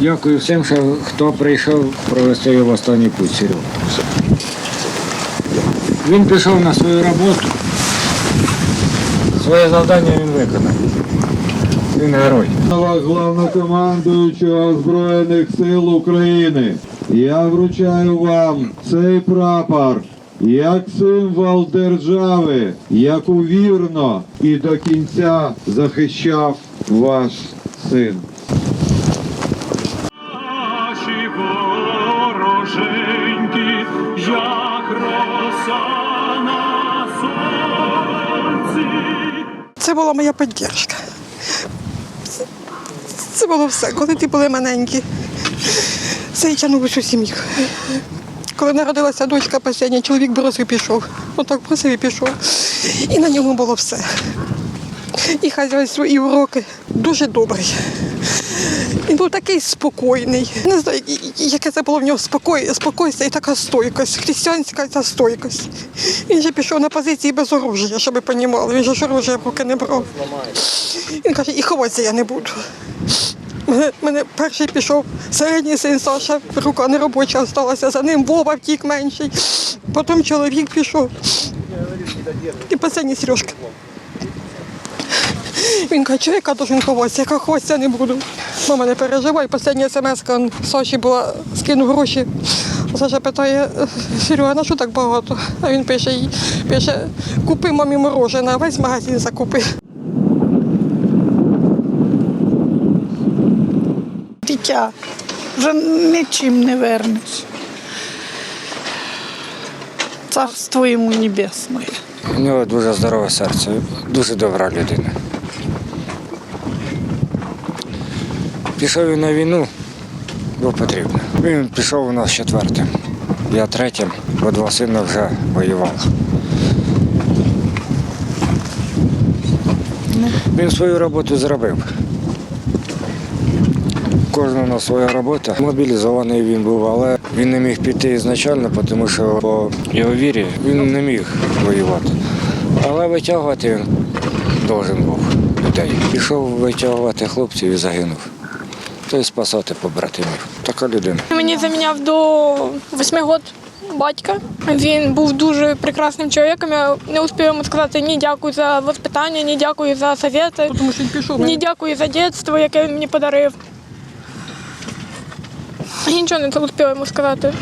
Дякую всім, що хто прийшов провести його в останній путь Серега. Він пішов на свою роботу. Своє завдання він виконав. Він герой. Главнокомандуючого Збройних сил України. Я вручаю вам цей прапор як символ держави, яку вірно і до кінця захищав ваш син. Це була моя підтримка. Це було все. Коли ти були маленькі, це і тягнув усю сім'ю. Коли народилася дочка постійно, чоловік бросив і пішов. Отак бросив і пішов. І на ньому було все. І хазяйство, і уроки. Дуже добрий. Він був такий спокійний. Не знаю, яке це було в нього спокій, спокійство і така стойкость, християнська ця стойкость. Він же пішов на позиції без оружия, щоб ви розуміли. Він же ж оружия в руки не брав. Він каже, і ховатися я не буду. Мене, мене перший пішов середній син Саша, рука не робоча залишилася, за ним Вова втік менший. Потім чоловік пішов. І останній Сережка. Він каже, що яка должен ховатися, яка ховатися не буду. Мама не переживай, остання смс Саші була, скинув гроші. Саша питає, Серега, на що так багато? А він пише, їй, пише, купи мамі морожене, весь магазин закупи. дитя. Вже нічим не вернеш. Царство йому небесне. У нього дуже здорове серце, дуже добра людина. Пішов він на війну, бо потрібно. Він пішов у нас четвертим. Я третім, бо два сина вже воювали. Він свою роботу зробив. Кожна на своя робота. Мобілізований він був, але він не міг піти ізначально, тому що по його вірі він не міг воювати. Але витягувати він должен був людей. Пішов витягувати хлопців і загинув. Тобто спасати побратимів. Така людина. Мені заміняв до восьми років батька. Він був дуже прекрасним чоловіком. Я не успів йому сказати ні дякую за воспитання, ні дякую за совєти, Тому що він пішов. ні дякую за дитинство, яке він мені подарив. Я Нічого не успіла йому сказати.